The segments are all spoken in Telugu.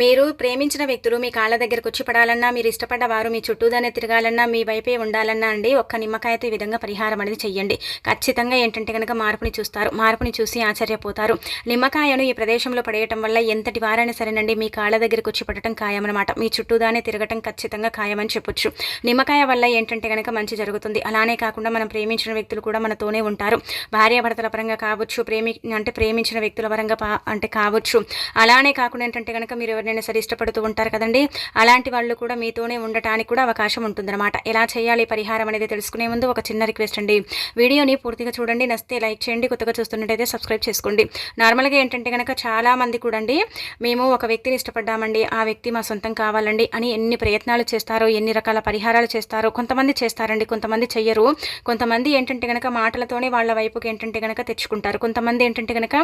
మీరు ప్రేమించిన వ్యక్తులు మీ కాళ్ళ దగ్గరకు వచ్చి పడాలన్నా మీరు ఇష్టపడ్డ వారు మీ చుట్టూదానే తిరగాలన్నా మీ వైపే ఉండాలన్నా అండి ఒక్క నిమ్మకాయతో ఈ విధంగా పరిహారం అనేది చెయ్యండి. ఖచ్చితంగా ఏంటంటే కనుక మార్పుని చూస్తారు మార్పుని చూసి ఆశ్చర్యపోతారు. నిమ్మకాయను ఈ ప్రదేశంలో పడేయటం వల్ల ఎంతటి వారైనా సరేనండి మీ కాళ్ళ దగ్గరకు వచ్చి పడటం ఖాయమనమాట మీ చుట్టూదానే తిరగటం ఖచ్చితంగా ఖాయమని చెప్పొచ్చు. నిమ్మకాయ వల్ల ఏంటంటే కనుక మంచి జరుగుతుంది. అలానే కాకుండా మనం ప్రేమించిన వ్యక్తులు కూడా మనతోనే ఉంటారు. భార్యాభర్తల పరంగా కావచ్చు ప్రేమి అంటే ప్రేమించిన వ్యక్తుల పరంగా అంటే కావచ్చు. అలానే కాకుండా ఏంటంటే కనుక మీరు ఎవరినైనా సరే ఇష్టపడుతూ ఉంటారు కదండి. అలాంటి వాళ్ళు కూడా మీతోనే ఉండటానికి కూడా అవకాశం ఉంటుందన్నమాట. ఎలా చేయాలి? పరిహారం అనేది తెలుసుకునే ముందు ఒక చిన్న రిక్వెస్ట్ అండి. వీడియోని పూర్తిగా చూడండి. నస్తే లైక్ చేయండి. కొత్తగా చూస్తున్నట్టయితే సబ్స్క్రైబ్ చేసుకోండి. నార్మల్గా ఏంటంటే కనుక చాలామంది కూడండి మేము ఒక వ్యక్తిని ఇష్టపడ్డామండి. ఆ వ్యక్తి మా సొంతం కావాలండి అని ఎన్ని ప్రయత్నాలు చేస్తారో ఎన్ని రకాల పరిహారాలు చేస్తారో కొంతమంది చేస్తారండి కొంతమంది చెయ్యరు. కొంతమంది ఏంటంటే కనుక మాటలతోనే వాళ్ళ వైపుకి ఏంటంటే కనుక తెచ్చుకుంటారు. కొంతమంది ఏంటంటే కనుక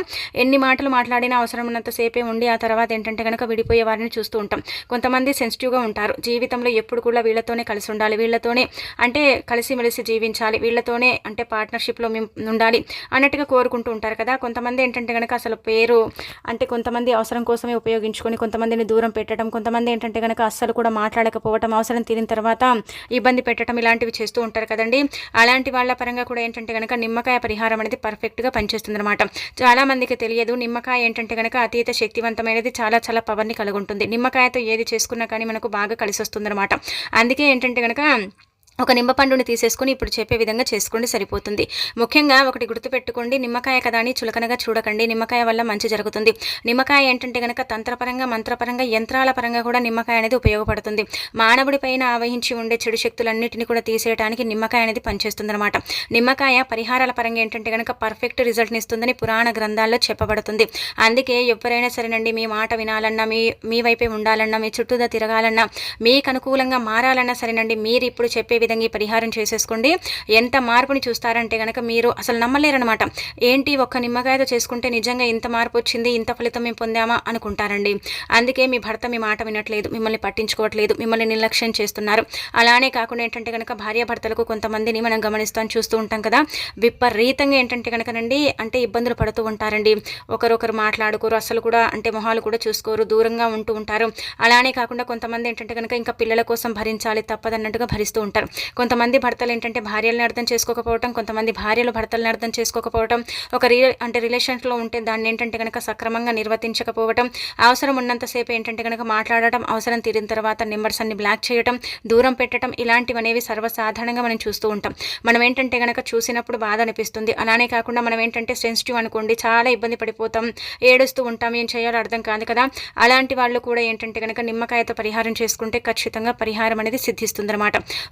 ఎన్ని మాటలు మాట్లాడినా అవసరం ఉన్నంతసేపే ఉండి ఆ తర్వాత ఏంటంటే కనుక విడిపోయే వారిని చూస్తూ ఉంటాం. కొంతమంది సెన్సిటివ్గా ఉంటారు. జీవితంలో ఎప్పుడు కూడా వీళ్ళతోనే కలిసి ఉండాలి. వీళ్ళతోనే అంటే కలిసిమెలిసి జీవించాలి. వీళ్ళతోనే అంటే పార్ట్నర్షిప్లో మేము ఉండాలి అన్నట్టుగా కోరుకుంటూ ఉంటారు కదా. కొంతమంది ఏంటంటే కనుక అసలు పేరు అంటే కొంతమంది అవసరం కోసమే ఉపయోగించుకొని కొంతమందిని దూరం పెట్టడం కొంతమంది ఏంటంటే కనుక అస్సలు కూడా మాట్లాడకపోవటం అవసరం తీరిన తర్వాత ఇబ్బంది పెట్టడం ఇలాంటివి చేస్తూ ఉంటారు కదండి. అలాంటి వాళ్ళ పరంగా కూడా ఏంటంటే కనుక నిమ్మకాయ పరిహారం అనేది పర్ఫెక్ట్గా పనిచేస్తుంది అనమాట చాలామందికి తెలియదు. నిమ్మకాయ ఏంటంటే కనుక అతీత శక్తివంతమైనది చాలా చాలా పవర్ని కలుగుంటుంది. నిమ్మకాయతో ఏది చేసుకున్నా కానీ మనకు బాగా కలిసి వస్తుందన్నమాట అందుకే ఏంటంటే కనుక ఒక నిమ్మపండుని తీసేసుకుని ఇప్పుడు చెప్పే విధంగా చేసుకోండి సరిపోతుంది. ముఖ్యంగా ఒకటి గుర్తుపెట్టుకోండి నిమ్మకాయ కదా అని చులకనగా చూడకండి. నిమ్మకాయ వల్ల మంచి జరుగుతుంది. నిమ్మకాయ ఏంటంటే కనుక తంత్రపరంగా మంత్రపరంగా యంత్రాల పరంగా కూడా నిమ్మకాయ అనేది ఉపయోగపడుతుంది. మానవుడి పైన ఆవహించి ఉండే చెడు శక్తులన్నింటినీ కూడా తీసేయడానికి నిమ్మకాయ అనేది పనిచేస్తుంది అనమాట నిమ్మకాయ పరిహారాల పరంగా ఏంటంటే కనుక పర్ఫెక్ట్ రిజల్ట్ని ఇస్తుందని పురాణ గ్రంథాల్లో చెప్పబడుతుంది. అందుకే ఎవరైనా సరేనండి మీ మాట వినాలన్నా మీ మీ వైపే ఉండాలన్నా మీ చుట్టూదా తిరగాలన్నా మీకు అనుకూలంగా మారాలన్నా సరేనండి మీరు ఇప్పుడు చెప్పే విధంగా ఈ పరిహారం చేసేసుకోండి. ఎంత మార్పుని చూస్తారంటే కనుక మీరు అసలు నమ్మలేరనమాట ఏంటి ఒక్క నిమ్మకాయతో చేసుకుంటే నిజంగా ఇంత మార్పు వచ్చింది ఇంత ఫలితం మేము పొందామా అనుకుంటారండి. అందుకే మీ భర్త మీ మాట వినట్లేదు మిమ్మల్ని పట్టించుకోవట్లేదు మిమ్మల్ని నిర్లక్ష్యం చేస్తున్నారు. అలానే కాకుండా ఏంటంటే కనుక భార్యాభర్తలకు కొంతమందిని మనం గమనిస్తాం చూస్తూ ఉంటాం కదా. విపరీతంగా ఏంటంటే కనుకనండి అంటే ఇబ్బందులు పడుతూ ఉంటారండి. ఒకరొకరు మాట్లాడుకోరు అసలు కూడా అంటే మొహాలు కూడా చూసుకోరు దూరంగా ఉంటూ ఉంటారు. అలానే కాకుండా కొంతమంది ఏంటంటే కనుక ఇంకా పిల్లల కోసం భరించాలి తప్పదన్నట్టుగా భరిస్తూ ఉంటారు. కొంతమంది భర్తలు ఏంటంటే భార్యలను అర్థం చేసుకోకపోవటం కొంతమంది భార్యలు భర్తలను అర్థం చేసుకోకపోవటం ఒక రీ అంటే రిలేషన్స్లో ఉంటే దాన్ని ఏంటంటే కనుక సక్రమంగా నిర్వర్తించకపోవటం అవసరం ఉన్నంతసేపు ఏంటంటే కనుక మాట్లాడటం అవసరం తీరిన తర్వాత నెంబర్స్ అన్ని బ్లాక్ చేయటం దూరం పెట్టడం ఇలాంటివి అనేవి సర్వసాధారణంగా మనం చూస్తూ ఉంటాం. మనం ఏంటంటే కనుక చూసినప్పుడు బాధ అనిపిస్తుంది. అలానే కాకుండా మనం ఏంటంటే సెన్సిటివ్ అనుకోండి చాలా ఇబ్బంది పడిపోతాం ఏడుస్తూ ఉంటాం ఏం చేయాలో అర్థం కాదు కదా. అలాంటి వాళ్ళు కూడా ఏంటంటే కనుక నిమ్మకాయతో పరిహారం చేసుకుంటే ఖచ్చితంగా పరిహారం అనేది సిద్ధిస్తుంది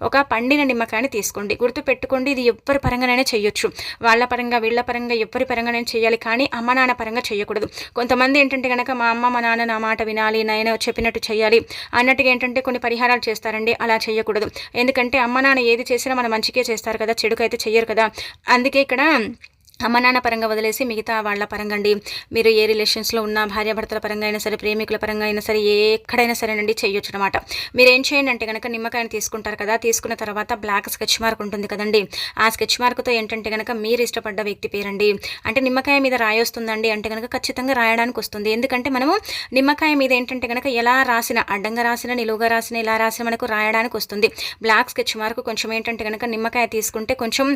ఒక పండిన నిమ్మకాయని తీసుకోండి. గుర్తు పెట్టుకోండి ఇది ఎవరి పరంగానైనా చేయొచ్చు. వాళ్ళ పరంగా వీళ్ళ పరంగా ఎవరి పరంగానైనా చేయాలి కానీ అమ్మ నాన్న పరంగా చేయకూడదు. కొంతమంది ఏంటంటే కనుక మా అమ్మ మా నాన్న నా మాట వినాలి నాయన చెప్పినట్టు చేయాలి అన్నట్టుగా ఏంటంటే కొన్ని పరిహారాలు చేస్తారండి. అలా చేయకూడదు. ఎందుకంటే అమ్మ నాన్న ఏది చేసినా మన మంచికే చేస్తారు కదా చెడుకైతే చెయ్యరు కదా. అందుకే ఇక్కడ అమ్మ నాన్న పరంగా వదిలేసి మిగతా వాళ్ళ పరంగా అండి మీరు ఏ రిలేషన్స్లో ఉన్న భార్యాభర్తల పరంగా అయినా సరే ప్రేమికుల పరంగా అయినా సరే ఎక్కడైనా సరేనండి చేయొచ్చు అనమాట మీరు ఏం చేయండి అంటే కనుక నిమ్మకాయని తీసుకుంటారు కదా తీసుకున్న తర్వాత బ్లాక్ స్కెచ్ మార్క్ ఉంటుంది కదండి. ఆ స్కెచ్ మార్క్తో ఏంటంటే కనుక మీరు ఇష్టపడ్డ వ్యక్తి పేరండి. అంటే నిమ్మకాయ మీద రాయొస్తుందండి అంటే కనుక ఖచ్చితంగా రాయడానికి వస్తుంది. ఎందుకంటే మనము నిమ్మకాయ మీద ఏంటంటే కనుక ఎలా రాసిన అడ్డంగా రాసిన నిలువుగా రాసిన ఇలా రాసిన మనకు రాయడానికి వస్తుంది. బ్లాక్ స్కెచ్ మార్క్ కొంచెం ఏంటంటే కనుక నిమ్మకాయ తీసుకుంటే కొంచెం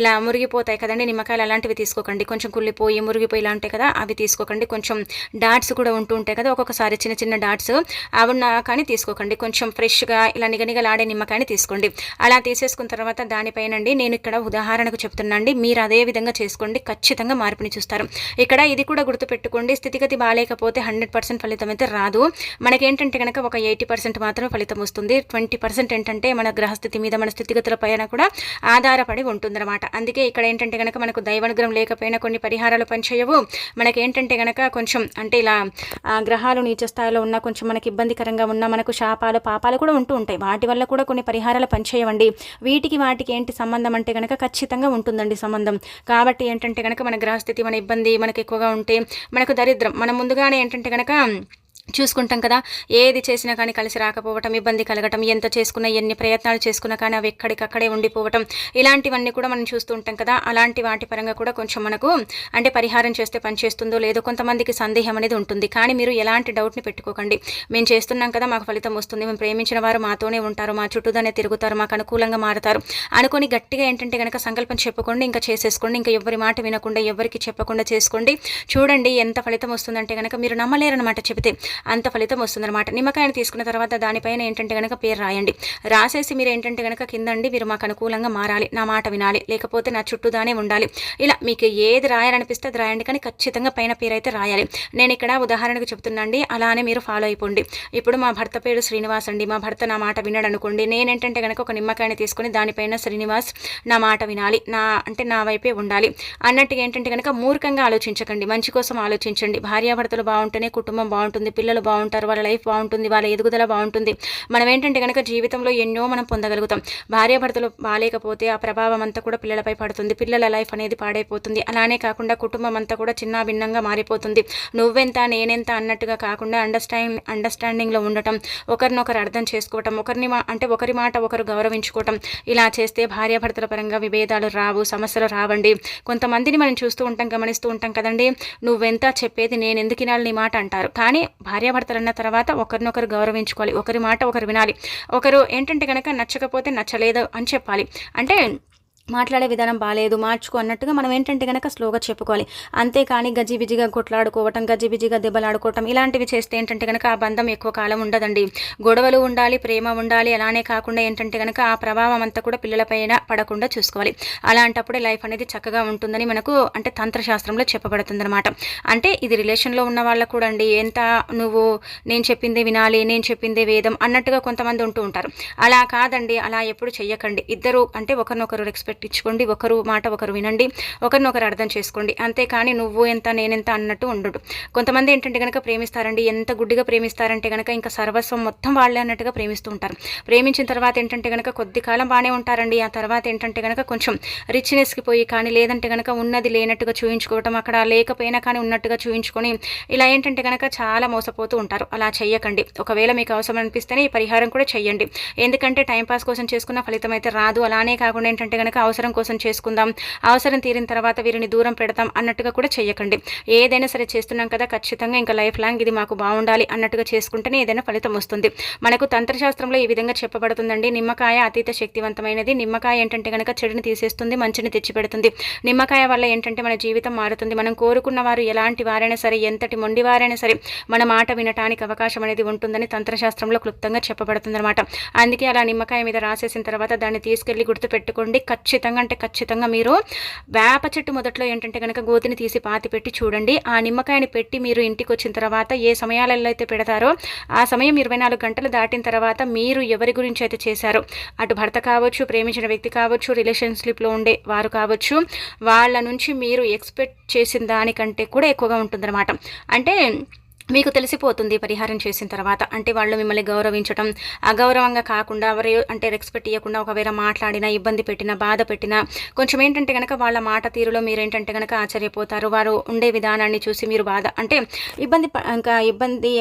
ఇలా మురిగిపోతాయి కదండి నిమ్మకాయలు అలాంటివి అవి తీసుకోకండి. కొంచెం కుళ్ళిపోయి మురిగిపోయి ఇలా ఉంటాయి కదా అవి తీసుకోకండి. కొంచెం డాట్స్ కూడా ఉంటూ ఉంటాయి కదా ఒక్కొక్కసారి చిన్న చిన్న డాట్స్ అవున్నా కానీ తీసుకోకండి. కొంచెం ఫ్రెష్గా ఇలా నిగనిగలాడే నిమ్మకాయని తీసుకోండి. అలా తీసేసుకున్న తర్వాత దానిపైనండి నేను ఇక్కడ ఉదాహరణకు చెప్తున్నాండి. మీరు అదే విధంగా చేసుకోండి. ఖచ్చితంగా మార్పుని చూస్తారు. ఇక్కడ ఇది కూడా గుర్తుపెట్టుకోండి. స్థితిగతి బాగాలేకపోతే హండ్రెడ్ పర్సెంట్ ఫలితం అయితే రాదు. మనకేంటంటే కనుక ఒక ఎయిటీ పర్సెంట్ మాత్రమే ఫలితం వస్తుంది. ట్వంటీ పర్సెంట్ ఏంటంటే మన గ్రహస్థితి మీద మన స్థితిగతుల పైన కూడా ఆధారపడి ఉంటుందన్నమాట. అందుకే ఇక్కడ ఏంటంటే కనుక మనకు దైవానుగ్రహం అనుగ్రహం లేకపోయినా కొన్ని పరిహారాలు పనిచేయవు. మనకేంటంటే కనుక కొంచెం అంటే ఇలా గ్రహాలు నీచ స్థాయిలో ఉన్న కొంచెం మనకి ఇబ్బందికరంగా ఉన్న మనకు శాపాలు పాపాలు కూడా ఉంటూ ఉంటాయి. వాటి వల్ల కూడా కొన్ని పరిహారాలు పనిచేయవండి. వీటికి వాటికి ఏంటి సంబంధం అంటే కనుక ఖచ్చితంగా ఉంటుందండి సంబంధం. కాబట్టి ఏంటంటే కనుక మన గ్రహస్థితి మన ఇబ్బంది మనకి ఎక్కువగా ఉంటే మనకు దరిద్రం. మనం ముందుగానే ఏంటంటే కనుక చూసుకుంటాం కదా. ఏది చేసినా కానీ కలిసి రాకపోవటం ఇబ్బంది కలగటం ఎంత చేసుకున్నా ఎన్ని ప్రయత్నాలు చేసుకున్నా కానీ అవి ఎక్కడికక్కడే ఉండిపోవటం. ఇలాంటివన్నీ కూడా మనం చూస్తూ ఉంటాం కదా. అలాంటి వాటి పరంగా కూడా కొంచెం మనకు అంటే పరిహారం చేస్తే పనిచేస్తుందో లేదో కొంతమందికి సందేహం అనేది ఉంటుంది. కానీ మీరు ఎలాంటి డౌట్ని పెట్టుకోకండి. మేము చేస్తున్నాం కదా మాకు ఫలితం వస్తుంది. మేము ప్రేమించిన వారు మాతోనే ఉంటారు. మా చుట్టూదానే తిరుగుతారు. మాకు అనుకూలంగా మారుతారు. అనుకుని గట్టిగా ఏంటంటే కనుక సంకల్పం చెప్పుకోండి ఇంకా చేసేసుకోండి ఇంకా ఎవరి మాట వినకుండా ఎవరికి చెప్పకుండా చేసుకోండి. చూడండి ఎంత ఫలితం వస్తుందంటే కనుక మీరు నమ్మలేరనమాట చెబితే. అంత ఫలితం వస్తుందన్నమాట. నిమ్మకాయని తీసుకున్న తర్వాత దానిపైన ఏంటంటే కనుక పేరు రాయండి. రాసేసి మీరు ఏంటంటే కనుక కిందండి మీరు మాకు అనుకూలంగా మారాలి నా మాట వినాలి లేకపోతే నా చుట్టూదానే ఉండాలి. ఇలా మీకు ఏది రాయాలనిపిస్తే అది రాయండి కానీ ఖచ్చితంగా పైన పేరు అయితే రాయాలి. నేను ఇక్కడ ఉదాహరణకు చెప్తున్నాండి అలానే మీరు ఫాలో అయిపోండి. ఇప్పుడు మా భర్త పేరు శ్రీనివాస్ అండి మా భర్త నా మాట వినడు అనుకోండి నేనేంటంటే కనుక ఒక నిమ్మకాయని తీసుకుని దానిపైన శ్రీనివాస్ నా మాట వినాలి నా అంటే నా వైపే ఉండాలి అన్నట్టుగా ఏంటంటే కనుక మూర్ఖంగా ఆలోచించకండి మంచి కోసం ఆలోచించండి. భార్యాభర్తలు బాగుంటేనే కుటుంబం బాగుంటుంది పిల్లలు బాగుంటారు వాళ్ళ లైఫ్ బాగుంటుంది వాళ్ళ ఎదుగుదల బాగుంటుంది. మనం ఏంటంటే కనుక జీవితంలో ఎన్నో మనం పొందగలుగుతాం. భార్యాభర్తలు బాగాలేకపోతే ఆ ప్రభావం అంతా కూడా పిల్లలపై పడుతుంది. పిల్లల లైఫ్ అనేది పాడైపోతుంది. అలానే కాకుండా కుటుంబం అంతా కూడా చిన్న భిన్నంగా మారిపోతుంది. నువ్వెంత నేనెంత అన్నట్టుగా కాకుండా అండర్స్టాండ్ అండర్స్టాండింగ్లో ఉండటం ఒకరినొకరు అర్థం చేసుకోవటం ఒకరిని అంటే ఒకరి మాట ఒకరు గౌరవించుకోవటం ఇలా చేస్తే భార్యాభర్తల పరంగా విభేదాలు రావు సమస్యలు రావండి. కొంతమందిని మనం చూస్తూ ఉంటాం గమనిస్తూ ఉంటాం కదండి. నువ్వెంత చెప్పేది నేను ఎందుకు వినాలి నీ మాట అంటారు. కానీ భార్యాభర్తలు అన్న తర్వాత ఒకరినొకరు గౌరవించుకోవాలి. ఒకరి మాట ఒకరు వినాలి. ఒకరు ఏంటంటే కనుక నచ్చకపోతే నచ్చలేదు అని చెప్పాలి. అంటే మాట్లాడే విధానం బాగాలేదు మార్చుకో అన్నట్టుగా మనం ఏంటంటే కనుక స్లోగా చెప్పుకోవాలి. అంతేకాని గజిబిజిగా కొట్లాడుకోవటం గజిబిజిగా దెబ్బలాడుకోవటం ఇలాంటివి చేస్తే ఏంటంటే కనుక ఆ బంధం ఎక్కువ కాలం ఉండదండి. గొడవలు ఉండాలి ప్రేమ ఉండాలి అలానే కాకుండా ఏంటంటే కనుక ఆ ప్రభావం అంతా కూడా పిల్లలపైన పడకుండా చూసుకోవాలి. అలాంటప్పుడే లైఫ్ అనేది చక్కగా ఉంటుందని మనకు అంటే తంత్రశాస్త్రంలో చెప్పబడుతుంది అనమాట అంటే ఇది రిలేషన్లో ఉన్న వాళ్ళకు కూడా అండి ఎంత నువ్వు నేను చెప్పిందే వినాలి నేను చెప్పిందే వేదం అన్నట్టుగా కొంతమంది ఉంటూ ఉంటారు. అలా కాదండి అలా ఎప్పుడు చెయ్యకండి. ఇద్దరు అంటే ఒకరినొకరు రెస్పెక్ట్ పెట్టించుకోండి. ఒకరు మాట ఒకరు వినండి. ఒకరినొకరు అర్థం చేసుకోండి. అంతేకాని నువ్వు ఎంత నేనెంత అన్నట్టు ఉండడు. కొంతమంది ఏంటంటే కనుక ప్రేమిస్తారండి. ఎంత గుడ్డిగా ప్రేమిస్తారంటే కనుక ఇంకా సర్వస్వం మొత్తం వాళ్ళే అన్నట్టుగా ప్రేమిస్తూ ఉంటారు. ప్రేమించిన తర్వాత ఏంటంటే కనుక కొద్ది కాలం బాగానే ఉంటారండి. ఆ తర్వాత ఏంటంటే కనుక కొంచెం రిచ్నెస్కి పోయి కానీ లేదంటే కనుక ఉన్నది లేనట్టుగా చూయించుకోవటం అక్కడ లేకపోయినా కానీ ఉన్నట్టుగా చూయించుకొని ఇలా ఏంటంటే కనుక చాలా మోసపోతూ ఉంటారు. అలా చేయకండి ఒకవేళ మీకు అవసరం అనిపిస్తేనే ఈ పరిహారం కూడా చెయ్యండి. ఎందుకంటే టైంపాస్ కోసం చేసుకున్న ఫలితం అయితే రాదు. అలానే కాకుండా ఏంటంటే కనుక అవసరం కోసం చేసుకుందాం. అవసరం తీరిన తర్వాత వీరిని దూరం పెడతాం అన్నట్టుగా కూడా చేయకండి ఏదైనా సరే చేస్తున్నాం కదా ఖచ్చితంగా ఇంకా లైఫ్ లాంగ్ ఇది మాకు బాగుండాలి అన్నట్టుగా చేసుకుంటేనే ఏదైనా ఫలితం వస్తుంది. మనకు తంత్రశాస్త్రంలో ఈ విధంగా చెప్పబడుతుందండి. నిమ్మకాయ అతీత శక్తివంతమైనది. నిమ్మకాయ ఏంటంటే కనుక చెడుని తీసేస్తుంది మంచిని తెచ్చిపెడుతుంది. నిమ్మకాయ వల్ల ఏంటంటే మన జీవితం మారుతుంది. మనం కోరుకున్న వారు ఎలాంటి వారైనా సరే ఎంతటి మొండి వారైనా సరే మన మాట వినటానికి అవకాశం అనేది ఉంటుందని తంత్రశాస్త్రంలో క్లుప్తంగా చెప్పబడుతుంది అనమాట అందుకే అలా నిమ్మకాయ మీద రాసేసిన తర్వాత దాన్ని తీసుకెళ్ళి గుర్తుపెట్టుకోండి. ఖచ్చితంగా ఖచ్చితంగా అంటే ఖచ్చితంగా మీరు వేప చెట్టు మొదట్లో ఏంటంటే కనుక గోతిని తీసి పాతి పెట్టి చూడండి. ఆ నిమ్మకాయని పెట్టి మీరు ఇంటికి వచ్చిన తర్వాత ఏ సమయాలలో అయితే పెడతారో ఆ సమయం ఇరవై నాలుగు గంటలు దాటిన తర్వాత మీరు ఎవరి గురించి అయితే చేశారో అటు భర్త కావచ్చు ప్రేమించిన వ్యక్తి కావచ్చు రిలేషన్షిప్లో ఉండే వారు కావచ్చు వాళ్ళ నుంచి మీరు ఎక్స్పెక్ట్ చేసిన దానికంటే కూడా ఎక్కువగా ఉంటుందన్నమాట. అంటే మీకు తెలిసిపోతుంది పరిహారం చేసిన తర్వాత. అంటే వాళ్ళు మిమ్మల్ని గౌరవించడం అగౌరవంగా కాకుండా ఎవరు అంటే రెస్పెక్ట్ ఇవ్వకుండా ఒకవేళ మాట్లాడినా ఇబ్బంది పెట్టినా బాధ పెట్టినా కొంచెం ఏంటంటే కనుక వాళ్ళ మాట తీరులో మీరు ఏంటంటే కనుక ఆశ్చర్యపోతారు. వారు ఉండే విధానాన్ని చూసి మీరు బాధ అంటే ఇబ్బంది ఇంకా ఇబ్బంది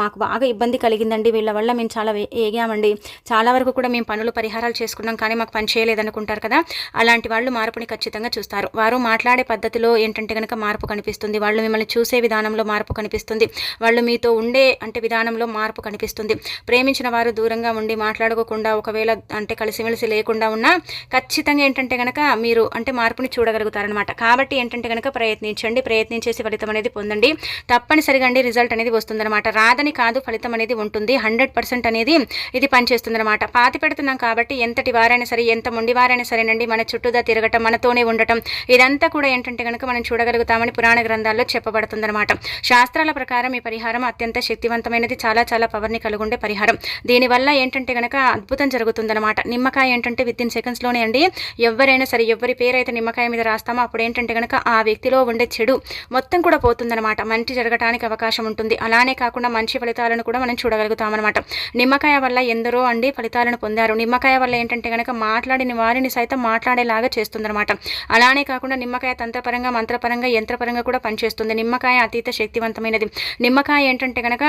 మాకు బాగా ఇబ్బంది కలిగిందండి. వీళ్ళ వల్ల మేము చాలా ఏగామండి. చాలా వరకు కూడా మేము పనులు పరిహారాలు చేసుకున్నాం కానీ మాకు పని చేయలేదనుకుంటారు కదా. అలాంటి వాళ్ళు మార్పుని ఖచ్చితంగా చూస్తారు. వారు మాట్లాడే పద్ధతిలో ఏంటంటే కనుక మార్పు కనిపిస్తుంది. వాళ్ళు మిమ్మల్ని చూసే విధానంలో మార్పు కనిపిస్తుంది. వాళ్ళు మీతో ఉండే అంటే విధానంలో మార్పు కనిపిస్తుంది. ప్రేమించిన వారు దూరంగా ఉండి మాట్లాడుకోకుండా ఒకవేళ అంటే కలిసిమెలిసి లేకుండా ఉన్నా ఖచ్చితంగా ఏంటంటే కనుక మీరు అంటే మార్పుని చూడగలుగుతారనమాట కాబట్టి ఏంటంటే కనుక ప్రయత్నించండి. ప్రయత్నించేసి ఫలితం అనేది పొందండి. తప్పనిసరిగా అండి రిజల్ట్ అనేది వస్తుందన్నమాట. రాదని కాదు ఫలితం అనేది ఉంటుంది. హండ్రెడ్ పర్సెంట్ అనేది ఇది పనిచేస్తుందన్నమాట. పాతి పెడుతున్నాం కాబట్టి ఎంతటి వారైనా సరే ఎంత మొండి వారైనా సరేనండి మన చుట్టూదా తిరగటం మనతోనే ఉండటం ఇదంతా కూడా ఏంటంటే కనుక మనం చూడగలుగుతామని పురాణ గ్రంథాల్లో చెప్పబడుతుందన్నమాట. శాస్త్రాల ప్రకారం ఈ పరిహారం అత్యంత శక్తివంతమైనది. చాలా చాలా పవర్ని కలిగి పరిహారం. దీనివల్ల ఏంటంటే కనుక అద్భుతం జరుగుతుందన్నమాట. నిమ్మకాయ ఏంటంటే విత్ ఇన్ సెకండ్స్లోనే అండి. ఎవరైనా సరే ఎవరి పేరైతే నిమ్మకాయ మీద రాస్తామో అప్పుడు ఏంటంటే కనుక ఆ వ్యక్తిలో ఉండే చెడు మొత్తం కూడా పోతుందన్నమాట. మంచి జరగడానికి అవకాశం ఉంటుంది. అలానే కాకుండా మంచి ఫలితాలను కూడా మనం చూడగలుగుతామన్నమాట. నిమ్మకాయ వల్ల ఎందరో అండి ఫలితాలను పొందారు. నిమ్మకాయ వల్ల ఏంటంటే కనుక మాట్లాడిన వారిని సైతం మాట్లాడేలాగా చేస్తుందన్నమాట. అలానే కాకుండా నిమ్మకాయ తంత్రపరంగా మంత్రపరంగా యంత్రపరంగా కూడా పనిచేస్తుంది. నిమ్మకాయ అతీత శక్తివంతమైనది. నిమ్మకాయ ఏంటంటే కనుక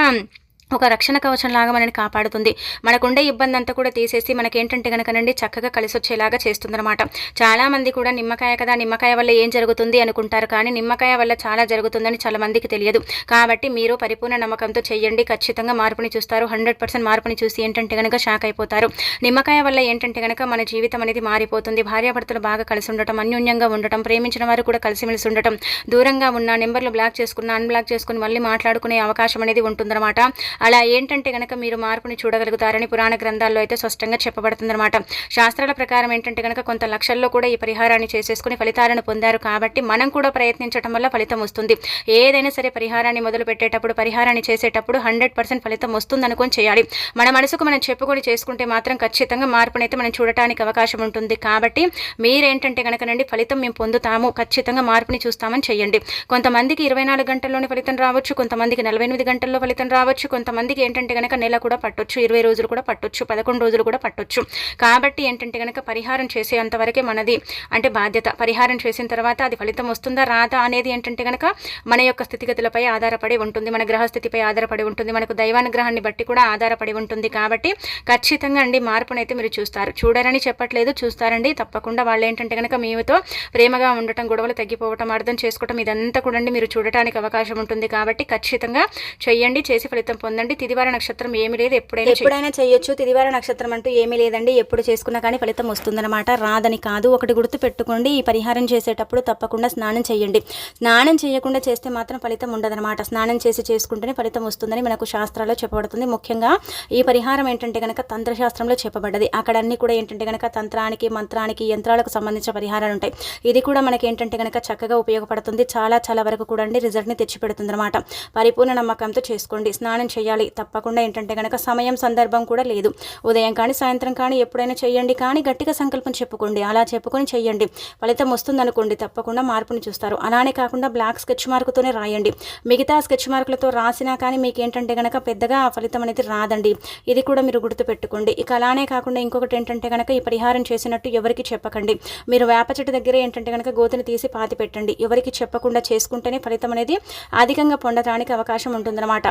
ఒక రక్షణ కవచం లాగా మనని కాపాడుతుంది. మనకుండే ఇబ్బంది అంతా కూడా తీసేసి మనకేంటంటే కనుకనండి చక్కగా కలిసి వచ్చేలాగా చేస్తుందన్నమాట. చాలామంది కూడా నిమ్మకాయ కదా నిమ్మకాయ వల్ల ఏం జరుగుతుంది అనుకుంటారు కానీ నిమ్మకాయ వల్ల చాలా జరుగుతుందని చాలా మందికి తెలియదు. కాబట్టి మీరు పరిపూర్ణ నమ్మకంతో చేయండి ఖచ్చితంగా మార్పుని చూస్తారు. హండ్రెడ్ పర్సెంట్ మార్పుని చూసి ఏంటంటే కనుక షాక్ అయిపోతారు. నిమ్మకాయ వల్ల ఏంటంటే కనుక మన జీవితం అనేది మారిపోతుంది. భార్యాభర్తలు బాగా కలిసి ఉండటం అన్యోన్యంగా ఉండటం ప్రేమించిన వారు కూడా కలిసిమెలిసి ఉండటం దూరంగా ఉన్న నెంబర్లు బ్లాక్ చేసుకున్న అన్బ్లాక్ చేసుకుని మళ్ళీ మాట్లాడుకునే అవకాశం అనేది ఉంటుందన్నమాట. అలా ఏంటంటే కనుక మీరు మార్పుని చూడగలుగుతారని పురాణ గ్రంథాల్లో అయితే స్పష్టంగా చెప్పబడుతుందన్నమాట. శాస్త్రాల ప్రకారం ఏంటంటే కనుక కొంత లక్షల్లో కూడా ఈ పరిహారాన్ని చేసేసుకుని ఫలితాలను పొందారు కాబట్టి మనం కూడా ప్రయత్నించడం వల్ల ఫలితం వస్తుంది. ఏదైనా సరే పరిహారాన్ని మొదలు పెట్టేటప్పుడు పరిహారాన్ని చేసేటప్పుడు హండ్రెడ్ పర్సెంట్ ఫలితం వస్తుంది అనుకొని చేయాలి. మన మనసుకు మనం చెప్పుకొని చేసుకుంటే మాత్రం ఖచ్చితంగా మార్పునైతే మనం చూడటానికి అవకాశం ఉంటుంది. కాబట్టి మీరేంటంటే కనుకనండి ఫలితం మేము పొందుతాము. ఖచ్చితంగా మార్పుని చూస్తామని చేయండి. కొంతమందికి ఇరవై నాలుగు గంటల్లోనే ఫలితం రావచ్చు కొంతమందికి నలభై ఎనిమిది గంటల్లో ఫలితం రావచ్చు కొంతమందికి ఏంటంటే కనుక నెల కూడా పట్టొచ్చు ఇరవై రోజులు కూడా పట్టొచ్చు పదకొండు రోజులు కూడా పట్టొచ్చు. కాబట్టి ఏంటంటే కనుక పరిహారం చేసేంతవరకే మనది అంటే బాధ్యత. పరిహారం చేసిన తర్వాత అది ఫలితం వస్తుందా రాదా అనేది ఏంటంటే కనుక మన యొక్క స్థితిగతులపై ఆధారపడి ఉంటుంది మన గ్రహస్థితిపై ఆధారపడి ఉంటుంది మనకు దైవానుగ్రహాన్ని బట్టి కూడా ఆధారపడి ఉంటుంది. కాబట్టి ఖచ్చితంగా అండి మార్పునైతే మీరు చూస్తారు. చూడరని చెప్పట్లేదు చూస్తారండి. తప్పకుండా వాళ్ళు ఏంటంటే కనుక మీతో ప్రేమగా ఉండటం గొడవలు తగ్గిపోవటం అర్థం చేసుకోవటం ఇదంతా కూడా అండి మీరు చూడటానికి అవకాశం ఉంటుంది. కాబట్టి ఖచ్చితంగా చెయ్యండి చేసి ఫలితం ఉందండి తిదివార నక్షత్రం ఏమి లేదు. ఎప్పుడైనా ఎప్పుడైనా చేయొచ్చు తిదివార నక్షత్రం అంటూ ఏమీ లేదండి. ఎప్పుడు చేసుకున్నా కానీ ఫలితం వస్తుందన్నమాట. రాదని కాదు. ఒకటి గుర్తు పెట్టుకోండి. ఈ పరిహారం చేసేటప్పుడు తప్పకుండా స్నానం చేయండి స్నానం చేయకుండా చేస్తే మాత్రం ఫలితం ఉండదన్నమాట. స్నానం చేసి చేసుకుంటేనే ఫలితం వస్తుందని మనకు శాస్త్రాల్లో చెప్పబడుతుంది. ముఖ్యంగా ఈ పరిహారం ఏంటంటే కనుక తంత్రశాస్త్రంలో చెప్పబడ్డది. అక్కడ అన్ని కూడా ఏంటంటే కనుక తంత్రానికి మంత్రానికి యంత్రాలకు సంబంధించిన పరిహారాలు ఉంటాయి. ఇది కూడా మనకి ఏంటంటే కనుక చక్కగా ఉపయోగపడుతుంది. చాలా చాలా వరకు కూడా అండి రిజల్ట్ని తెచ్చిపెడుతుంది అనమాట పరిపూర్ణ నమ్మకంతో చేసుకోండి. స్నానం చేయాలి. తప్పకుండా ఏంటంటే కనుక సమయం సందర్భం కూడా లేదు. ఉదయం కానీ సాయంత్రం కానీ ఎప్పుడైనా చేయండి. కానీ గట్టిగా సంకల్పం చెప్పుకోండి. అలా చెప్పుకొని చేయండి. ఫలితం వస్తుందనుకోండి. తప్పకుండా మార్పుని చూస్తారు. అలానే కాకుండా బ్లాక్ స్కెచ్ మార్కుతోనే రాయండి. మిగతా స్కెచ్ మార్కులతో రాసినా కానీ మీకు ఏంటంటే కనుక పెద్దగా ఆ ఫలితం అనేది రాదండి. ఇది కూడా మీరు గుర్తుపెట్టుకోండి. ఇక అలానే కాకుండా ఇంకొకటి ఏంటంటే కనుక ఈ పరిహారం చేసినట్టు ఎవరికి చెప్పకండి. మీరు వేప చెట్టు దగ్గర ఏంటంటే కనుక గోతుని తీసి పాతి పెట్టండి. ఎవరికి చెప్పకుండా చేసుకుంటేనే ఫలితం అనేది అధికంగా పొందడానికి అవకాశం ఉంటుందన్నమాట.